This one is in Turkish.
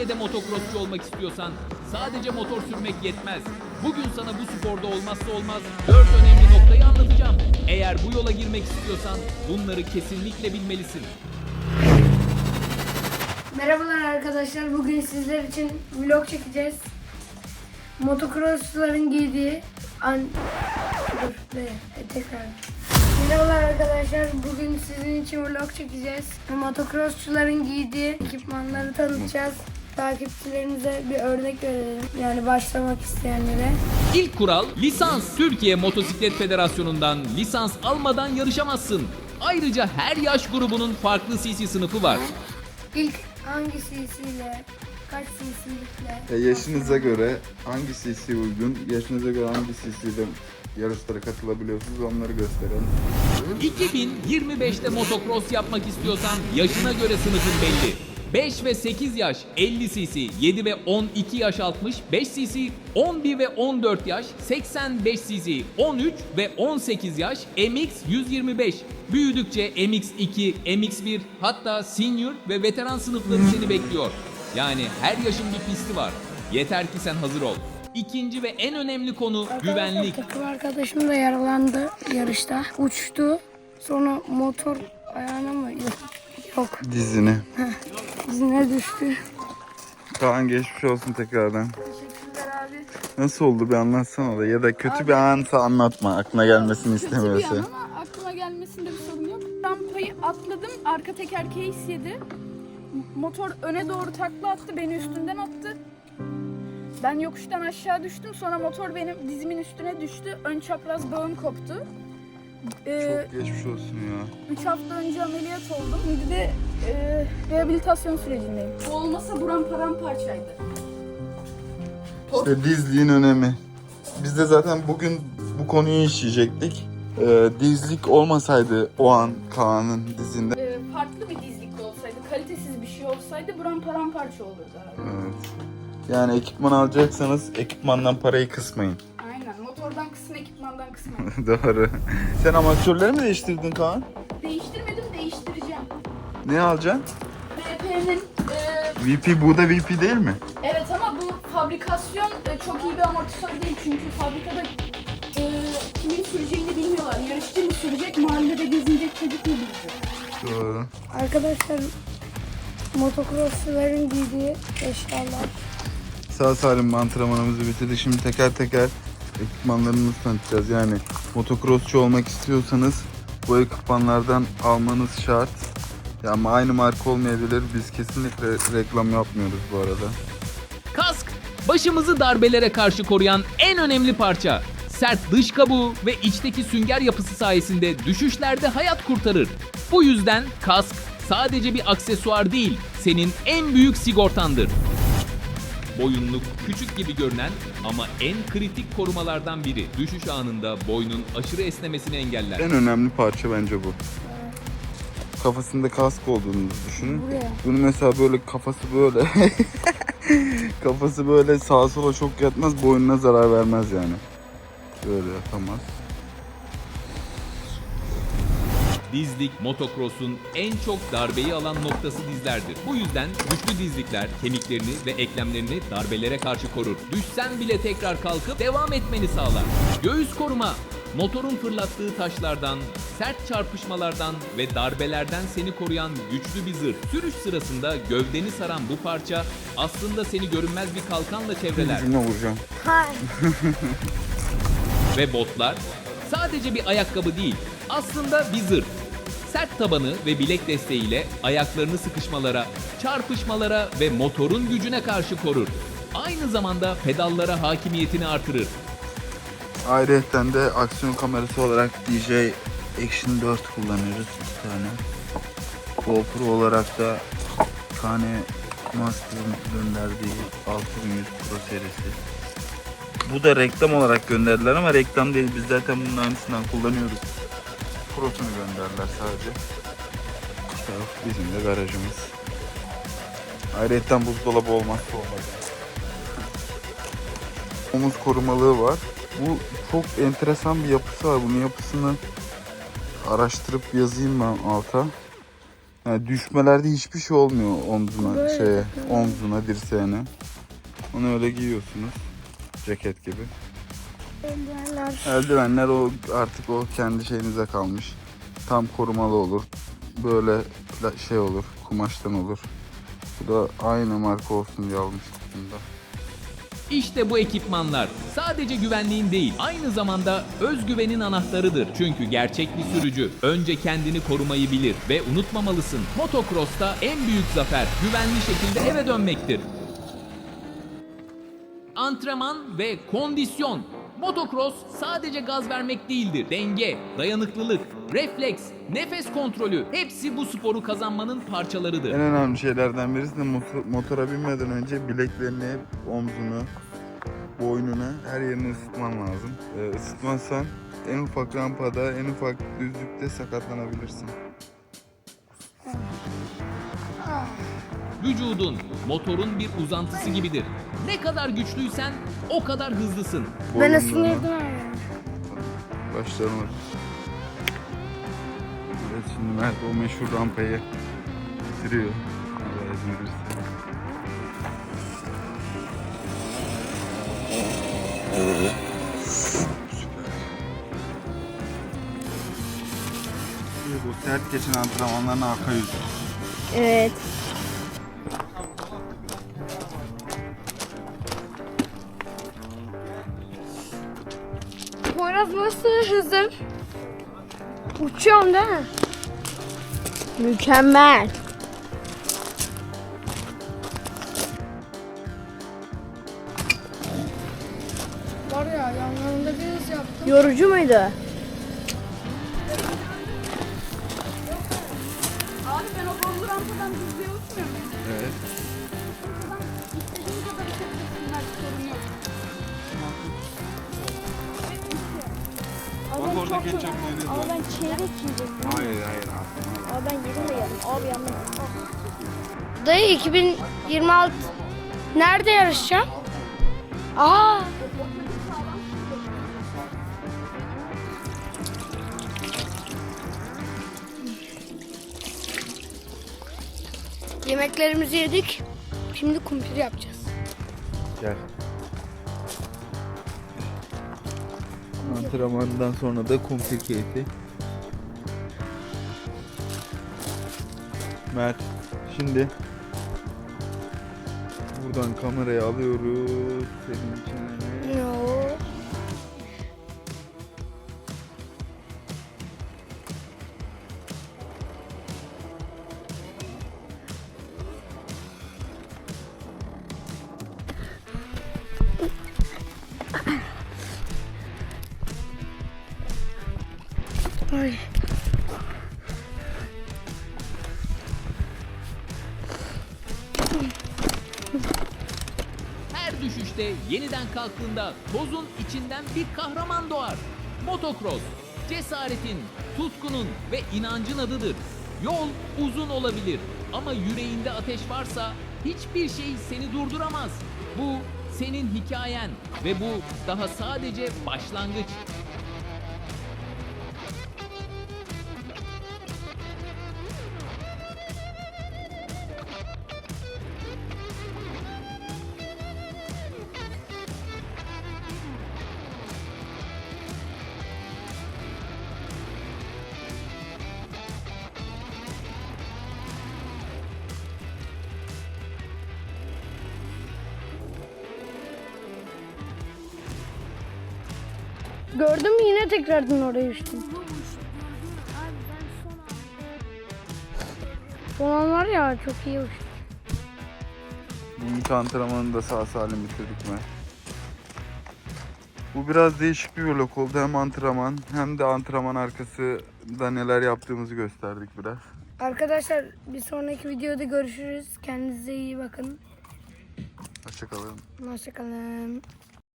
Türkiye'de motocrossçu olmak istiyorsan sadece motor sürmek yetmez. Bugün sana bu sporda olmazsa olmaz 4 önemli noktayı anlatacağım. Eğer bu yola girmek istiyorsan bunları kesinlikle bilmelisin. Merhabalar arkadaşlar. Bugün sizler için vlog çekeceğiz. Motocrossçuların giydiği an... Dur, be, e, tekrar. Merhabalar arkadaşlar. Bugün sizin için vlog çekeceğiz. Motocrossçuların giydiği ekipmanları tanıtacağız. Takipçilerimize bir örnek verelim. Yani başlamak isteyenlere. İlk kural lisans. Türkiye Motosiklet Federasyonu'ndan lisans almadan yarışamazsın. Ayrıca her yaş grubunun farklı CC sınıfı var. İlk hangi CC'yle, kaç CC'likle? E, yaşınıza göre hangi CC uygun, yaşınıza göre hangi CC'de yarışlara katılabiliyorsunuz onları gösterelim. 2025'te motocross yapmak istiyorsan yaşına göre sınıfın belli. 5 ve 8 yaş 50 cc, 7 ve 12 yaş 60, 5 cc, 11 ve 14 yaş 85 cc, 13 ve 18 yaş MX 125. Büyüdükçe MX2, MX1 hatta senior ve veteran sınıfları seni bekliyor. Yani her yaşın bir pisti var. Yeter ki sen hazır ol. İkinci ve en önemli konu güvenlik. Takım arkadaşım da yaralandı yarışta. Uçtu. Sonra motor ayağına mı? Yok. Dizini. Dizine düştü. Kaan geçmiş olsun tekrardan. Teşekkürler abi. Nasıl oldu bir anlatsana da ya da kötü bir ansa anlatma aklına gelmesini Kötü bir istemiyorsa. an ama aklıma gelmesinde bir sorun yok. Rampayı atladım, arka teker case yedi. Motor öne doğru takla attı, beni üstünden attı. Ben yokuştan aşağı düştüm, sonra motor benim dizimin üstüne düştü. Ön çapraz bağım koptu. Ee, Çok geçmiş olsun ya. 3 hafta önce ameliyat oldum. Şimdi de e, rehabilitasyon sürecindeyim. O olmasa buram paramparçaydı. İşte dizliğin önemi. Biz de zaten bugün bu konuyu işleyecektik. Ee, dizlik olmasaydı o an Kaan'ın dizinde. Ee, farklı bir dizlikte olsaydı, kalitesiz bir şey olsaydı buram paramparça olurdu abi. Evet. Yani ekipman alacaksanız ekipmandan parayı kısmayın. Kısım. Doğru. Sen amatörleri mi değiştirdin Kaan? Değiştirmedim, değiştireceğim. Ne alacaksın? BP'nin e, VP bu da VP değil mi? evet ama bu fabrikasyon e, çok iyi bir amortisör değil çünkü fabrikada e, kimin süreceğini bilmiyorlar. Yarışçı mı sürecek, mahallede gezinecek çocuk mu bilecek? Doğru. Arkadaşlar motocrossçuların giydiği eşyalar. Sağ salim antrenmanımızı bitirdik. Şimdi teker teker ekipmanlarımızı tanıtacağız. Yani motocrossçu olmak istiyorsanız bu ekipmanlardan almanız şart. Ya ama aynı marka olmayabilir. Biz kesinlikle reklam yapmıyoruz bu arada. Kask, başımızı darbelere karşı koruyan en önemli parça. Sert dış kabuğu ve içteki sünger yapısı sayesinde düşüşlerde hayat kurtarır. Bu yüzden kask sadece bir aksesuar değil, senin en büyük sigortandır. Boyunluk küçük gibi görünen ama en kritik korumalardan biri. Düşüş anında boynun aşırı esnemesini engeller. En önemli parça bence bu. Kafasında kask olduğunu düşünün. Buraya. Bunu mesela böyle kafası böyle kafası böyle sağa sola çok yatmaz boynuna zarar vermez yani. Böyle yapamaz. Dizlik motocross'un en çok darbeyi alan noktası dizlerdir. Bu yüzden güçlü dizlikler kemiklerini ve eklemlerini darbelere karşı korur. Düşsen bile tekrar kalkıp devam etmeni sağlar. Göğüs koruma motorun fırlattığı taşlardan, sert çarpışmalardan ve darbelerden seni koruyan güçlü bir zırh. Sürüş sırasında gövdeni saran bu parça aslında seni görünmez bir kalkanla çevreler. Cümle vuracağım. Hayır. Ve botlar sadece bir ayakkabı değil, aslında bir zırh. Sert tabanı ve bilek desteğiyle ayaklarını sıkışmalara, çarpışmalara ve motorun gücüne karşı korur. Aynı zamanda pedallara hakimiyetini artırır. Ayrıca de aksiyon kamerası olarak DJ Action 4 kullanıyoruz iki tane. GoPro olarak da tane Master'ın gönderdiği 6100 Pro serisi. Bu da reklam olarak gönderdiler ama reklam değil. Biz zaten bunun aynısından kullanıyoruz. Pro'sunu gönderdiler sadece. Bu taraf bizim de garajımız. Ayrıca buzdolabı olmazsa olmaz. Omuz korumalığı var. Bu çok enteresan bir yapısı var. Bunun yapısını araştırıp yazayım ben alta. Yani düşmelerde hiçbir şey olmuyor omzuna, Böyle şeye, omzuna, dirseğine. Onu öyle giyiyorsunuz. Ceket gibi. Eldivenler. Eldivenler o artık o kendi şeyinize kalmış. Tam korumalı olur. Böyle şey olur, kumaştan olur. Bu da aynı marka olsun diye almıştık bunda. İşte bu ekipmanlar sadece güvenliğin değil aynı zamanda özgüvenin anahtarıdır. Çünkü gerçek bir sürücü önce kendini korumayı bilir ve unutmamalısın. Motocross'ta en büyük zafer güvenli şekilde eve dönmektir. Antrenman ve kondisyon. Motocross sadece gaz vermek değildir. Denge, dayanıklılık, refleks, nefes kontrolü hepsi bu sporu kazanmanın parçalarıdır. En önemli şeylerden birisi de motor- motora binmeden önce bileklerini, omzunu, boynunu, her yerini ısıtman lazım. Ee, ısıtmazsan en ufak rampada, en ufak düzlükte sakatlanabilirsin. Vücudun motorun bir uzantısı gibidir. Ne kadar güçlüysen o kadar hızlısın. Ben Boynunu- ısınırdım abi. Başlarına. Evet şimdi Mert o meşhur rampayı bitiriyor. Allah izin verirse. Süper. Bu sert geçen antrenmanların arka yüzü. Evet. Poyraz nasıl hızım? Uçuyorum değil mi? Mükemmel. Var ya yanlarında bir hız yaptım. Yorucu muydu? Abi ben o bozdu rampadan hızlıya uçmuyorum. Evet. Orada geçecek Ama ben çeyrek yiyeceğim. Hayır hayır. Abi ben yedim de geldim. Abi yandım. Dayı 2026 nerede yarışacağım? Aa. Yemeklerimizi yedik. Şimdi kumpir yapacağız. Gel. Antrenmandan sonra da kumpir keyfi. Mert, şimdi buradan kamerayı alıyoruz. Senin için. No. Ay. Her düşüşte yeniden kalktığında tozun içinden bir kahraman doğar. Motocross, cesaretin, tutkunun ve inancın adıdır. Yol uzun olabilir ama yüreğinde ateş varsa hiçbir şey seni durduramaz. Bu senin hikayen ve bu daha sadece başlangıç. Gördün mü yine tekrardan oraya uçtum. Son an var ya çok iyi uçtu. Bugünkü antrenmanı da sağ salim bitirdik mi? Bu biraz değişik bir vlog oldu. Hem antrenman hem de antrenman arkasında neler yaptığımızı gösterdik biraz. Arkadaşlar bir sonraki videoda görüşürüz. Kendinize iyi bakın. Hoşçakalın. Hoşçakalın.